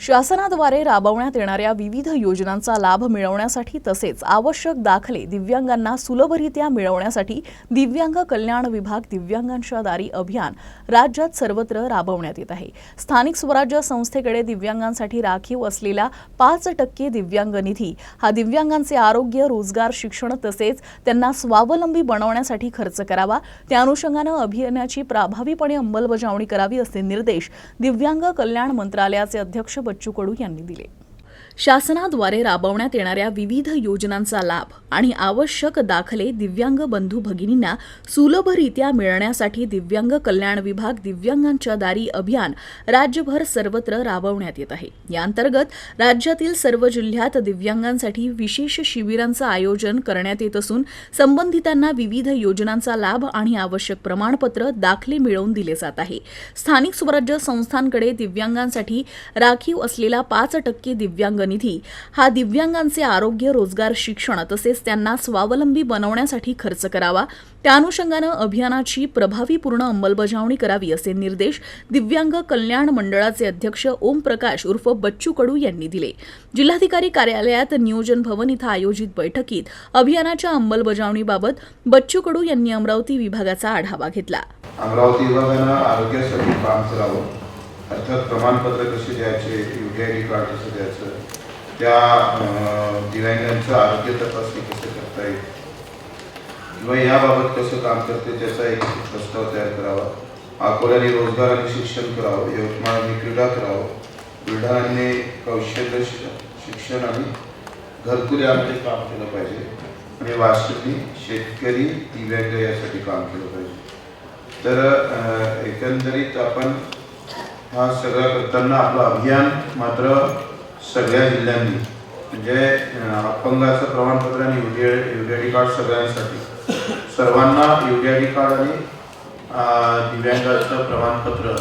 शासनाद्वारे राबवण्यात येणाऱ्या विविध योजनांचा लाभ मिळवण्यासाठी तसेच आवश्यक दाखले दिव्यांगांना सुलभरित्या मिळवण्यासाठी दिव्यांग कल्याण विभाग दिव्यांगांच्या दारी अभियान राज्यात सर्वत्र राबवण्यात येत आहे. स्थानिक स्वराज्य संस्थेकडे दिव्यांगांसाठी राखीव असलेला पाच टक्के दिव्यांग निधी हा दिव्यांगांचे आरोग्य रोजगार शिक्षण तसेच त्यांना स्वावलंबी बनवण्यासाठी खर्च करावा. त्या अनुषंगानं अभियानाची प्रभावीपणे अंमलबजावणी करावी असे निर्देश दिव्यांग कल्याण मंत्रालयाचे अध्यक्ष बच्चू कडू यांनी दिले. शासनाद्वारे राबवण्यात येणाऱ्या विविध योजनांचा लाभ आणि आवश्यक दाखले दिव्यांग बंधू भगिनींना सुलभरित्या मिळण्यासाठी दिव्यांग कल्याण विभाग दिव्यांगांच्या दारी अभियान राज्यभर सर्वत्र राबवण्यात येत आहे. या अंतर्गत राज्यातील सर्व जिल्ह्यात दिव्यांगांसाठी विशेष शिबिरांचं आयोजन करण्यात येत असून संबंधितांना विविध योजनांचा लाभ आणि आवश्यक प्रमाणपत्र दाखले मिळवून दिले जात आहे. स्थानिक स्वराज्य संस्थांकडे दिव्यांगांसाठी राखीव असलेला पाच टक्के दिव्यांग निधी हा दिव्यांगांचे आरोग्य रोजगार शिक्षण तसेच त्यांना स्वावलंबी बनवण्यासाठी खर्च करावा. त्या अनुषंगानं अभियानाची प्रभावीपूर्ण अंमलबजावणी करावी असे निर्देश दिव्यांग कल्याण मंडळाचे अध्यक्ष ओम प्रकाश उर्फ बच्चू कडू यांनी दिले. जिल्हाधिकारी कार्यालयात नियोजन भवन इथं आयोजित बैठकीत अभियानाच्या अंमलबजावणीबाबत बच्चू कडू यांनी अमरावती विभागाचा आढावा घेतला. अमरावती विभागानं आरोग्यासाठी काम करावं. अर्थात प्रमाणपत्र कसे द्यायचे U T I D card कसं द्यायचं त्या दिव्यांगांचं आरोग्य तपासणी कसं करता येईल किंवा याबाबत कसं काम करते त्याचा एक प्रस्ताव तयार करावा अकोल्याने रोजगार आणि शिक्षण करावं यवतमाळने क्रीडा करावं बुलढाण्याने कौशल्य शिक्षण आणि घरकुल यामध्ये काम केलं पाहिजे आणि वाशिमने शेतकरी दिव्यांग यासाठी काम केलं पाहिजे. तर एकंदरीत आपण हा सगळा करताना आपलं अभियान मात्र सगळ्या जिल्ह्यांनी. म्हणजे अपंगाचं प्रमाणपत्र आणि यू डी कार्ड सगळ्यांसाठी. सर्वांना यू डी कार्ड आणि दिव्यांगाचं प्रमाणपत्र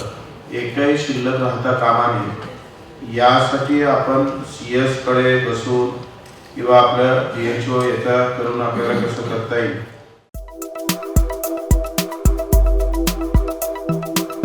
एकही शिल्लक राहता कामा नये. यासाठी आपण सी एसकडे बसून किंवा आपलं डी एच ओ याचा करून आपल्याला कसं करता येईल